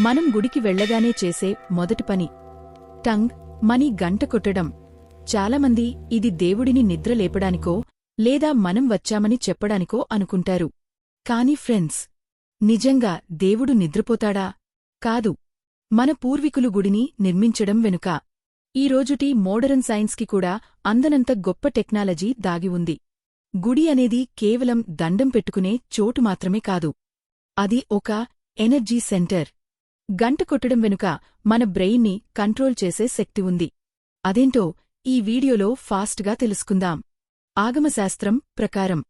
మనం గుడికి వెళ్ళగానే చేసే మొదటి పని. టంగ్ మనీ గంట కొట్టడం. చాలామంది ఇది దేవుడిని నిద్ర లేపడానికో లేదా మనం వచ్చామని చెప్పడానికో అనుకుంటారు. కాని ఫ్రెండ్స్ నిజంగా దేవుడు నిద్రపోతాడా? కాదు. మన పూర్వీకులు గుడిని నిర్మించడం వెనుక. ఈ రోజుటి మోడరన్ సైన్స్కి కూడా అందనంత గొప్ప టెక్నాలజీ దాగి ఉంది. గుడి అనేది కేవలం దండం పెట్టుకునే చోటు మాత్రమే కాదు. అది ఒక ఎనర్జీ సెంటర్. గంట కొట్టడం వెనుక మన బ్రెయిన్ని కంట్రోల్ చేసే శక్తి ఉంది. అదేంటో ఈ వీడియోలో ఫాస్ట్గా తెలుసుకుందాం. ఆగమశాస్త్రం ప్రకారం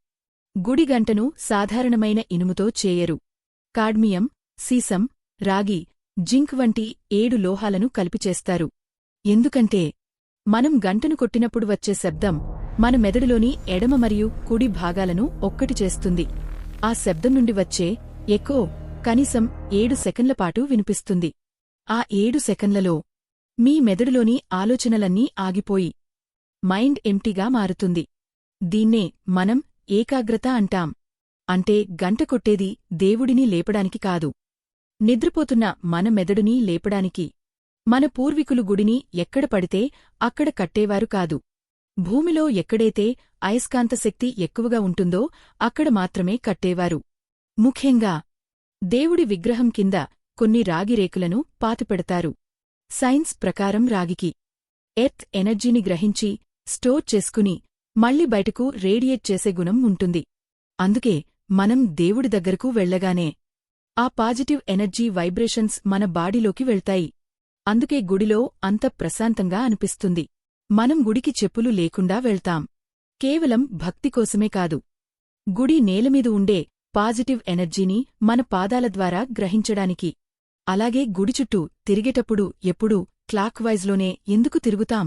గుడి గంటను సాధారణమైన ఇనుముతో చేయరు. కాడ్మియం సీసం రాగి జింక్ వంటి ఏడు లోహాలను కలిపి చేస్తారు. ఎందుకంటే మనం గంటను కొట్టినప్పుడు వచ్చే శబ్దం మన మెదడులోని ఎడమ మరియు కుడి భాగాలను ఒక్కటి చేస్తుంది. ఆ శబ్దం నుండి వచ్చే ఎకో కనీసం ఏడు సెకన్ల పాటు వినిపిస్తుంది. ఆ ఏడు సెకన్లలో మీ మెదడులోని ఆలోచనలన్నీ ఆగిపోయి మైండ్ ఎంటీగా మారుతుంది. దీన్నే మనం ఏకాగ్రత అంటాం. అంటే గంట కొట్టేది దేవుడిని లేపడానికి కాదు. నిద్రపోతున్న మన మెదడుని లేపడానికి మన పూర్వీకులు గుడిని ఎక్కడ పడితే అక్కడ కట్టేవారు కాదు. భూమిలో ఎక్కడైతే అయస్కాంత శక్తి ఎక్కువగా ఉంటుందో అక్కడ మాత్రమే కట్టేవారు. ముఖ్యంగా దేవుడి విగ్రహం కింద కొన్ని రాగిరేకులను పాతిపెడతారు. సైన్స్ ప్రకారం రాగికి ఎర్త్ ఎనర్జీని గ్రహించి స్టోర్ చేసుకుని మళ్ళీ బయటకు రేడియేట్ చేసే గుణం ఉంటుంది. అందుకే మనం దేవుడి దగ్గరకు వెళ్ళగానే ఆ పాజిటివ్ ఎనర్జీ వైబ్రేషన్స్ మన బాడీలోకి వెళ్తాయి. అందుకే గుడిలో అంత ప్రశాంతంగా అనిపిస్తుంది. మనం గుడికి చెప్పులు లేకుండా వెళ్తాం. కేవలం భక్తి కోసమే కాదు. గుడి నేలమీద ఉండే పాజిటివ్ ఎనర్జీని మన పాదాల ద్వారా గ్రహించడానికి. అలాగే గుడి చుట్టూ తిరిగేటప్పుడు ఎప్పుడూ క్లాక్ వైజ్లోనే ఎందుకు తిరుగుతాం?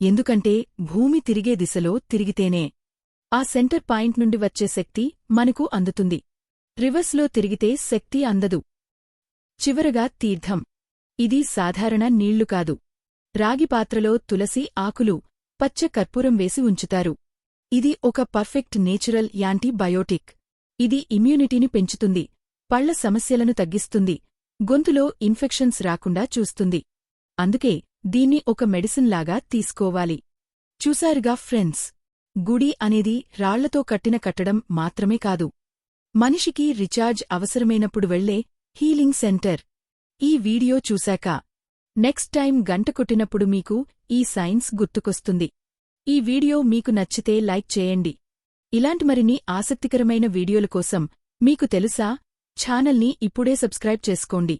ఎందుకంటే భూమి తిరిగే దిశలో తిరిగితేనే ఆ సెంటర్ పాయింట్ నుండి వచ్చే శక్తి మనకు అందుతుంది. రివర్స్లో తిరిగితే శక్తి అందదు. చివరగా తీర్థం. ఇది సాధారణ నీళ్ళు కాదు. రాగిపాత్రలో తులసి ఆకులు పచ్చ కర్పూరం వేసి ఉంచుతారు. ఇది ఒక పర్ఫెక్ట్ నేచురల్ యాంటీబయోటిక్. ఇది ఇమ్యూనిటీని పెంచుతుంది పళ్ళ సమస్యలను తగ్గిస్తుంది గొంతులో ఇన్ఫెక్షన్స్ రాకుండా చూస్తుంది. అందుకే దీన్ని ఒక మెడిసిన్ లాగా తీసుకోవాలి. చూశారుగా ఫ్రెండ్స్ గుడి అనేది రాళ్ళతో కట్టిన కట్టడం మాత్రమే కాదు. మనిషికి రిచార్జ్ అవసరమైనప్పుడు వెళ్ళే హీలింగ్ సెంటర్. ఈ వీడియో చూశాక నెక్స్ట్ టైం గంట కొట్టినప్పుడు మీకు ఈ సైన్స్ గుర్తుకొస్తుంది. ఈ వీడియో మీకు నచ్చితే లైక్ చేయండి. ఇలాంటి మరిన్ని ఆసక్తికరమైన వీడియోల కోసం మీకు తెలుసా? ఛానల్ని ఇప్పుడే సబ్స్క్రైబ్ చేసుకోండి.